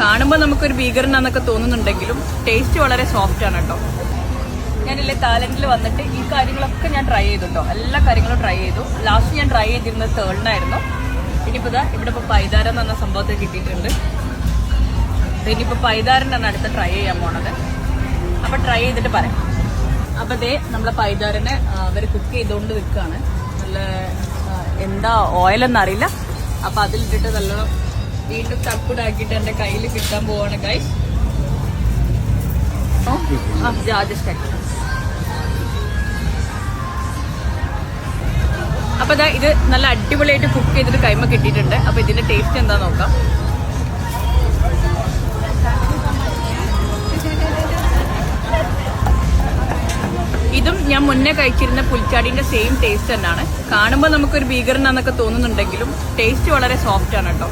കാണുമ്പോൾ നമുക്കൊരു ഭീകരനാന്നൊക്കെ തോന്നുന്നുണ്ടെങ്കിലും ടേസ്റ്റ് വളരെ സോഫ്റ്റ് ആണ് കേട്ടോ. ഞാനില്ലേ തായ്ലൻഡിൽ വന്നിട്ട് ഈ കാര്യങ്ങളൊക്കെ ഞാൻ ട്രൈ ചെയ്തു കേട്ടോ എല്ലാ കാര്യങ്ങളും ട്രൈ ചെയ്തു. ലാസ്റ്റ് ഞാൻ ട്രൈ ചെയ്തിരുന്നത് തേളിനായിരുന്നു ഇനിയിപ്പോൾ ഇതാ ഇവിടെ ഇപ്പോൾ പൈതാരം എന്ന് പറഞ്ഞ സംഭവത്തെ കിട്ടിയിട്ടുണ്ട്. അപ്പം ഇനിയിപ്പോൾ പൈതാരനാണ് അടുത്ത് ട്രൈ ചെയ്യാൻ പോണത്. അപ്പോൾ ട്രൈ ചെയ്തിട്ട് പറയാം. അപ്പോൾ ഇതേ നമ്മളെ പൈതാരനെ അവർ കുക്ക് ചെയ്തുകൊണ്ട് നിൽക്കുകയാണ് നല്ല എന്താ ഓയിലെന്നറിയില്ല അപ്പോൾ അതിലിട്ടിട്ട് നല്ല വീണ്ടും തപ്പുടാക്കിട്ട് എന്റെ കയ്യിൽ കിട്ടാൻ പോവാണ് കൈ അപ്പൊ ദാ ഇത് നല്ല അടിപൊളിയായിട്ട് കുക്ക് ചെയ്തിട്ട് കൈമ കിട്ടിയിട്ടുണ്ട്. അപ്പൊ ഇതിന്റെ ടേസ്റ്റ് എന്താ നോക്കാം. ഇതും ഞാൻ മുന്നേ കഴിച്ചിരുന്ന പുൽച്ചാടിന്റെ സെയിം ടേസ്റ്റ് തന്നെയാണ്. കാണുമ്പോൾ നമുക്കൊരു ഭീകരനാന്നൊക്കെ തോന്നുന്നുണ്ടെങ്കിലും ടേസ്റ്റ് വളരെ സോഫ്റ്റ് ആണ് കേട്ടോ.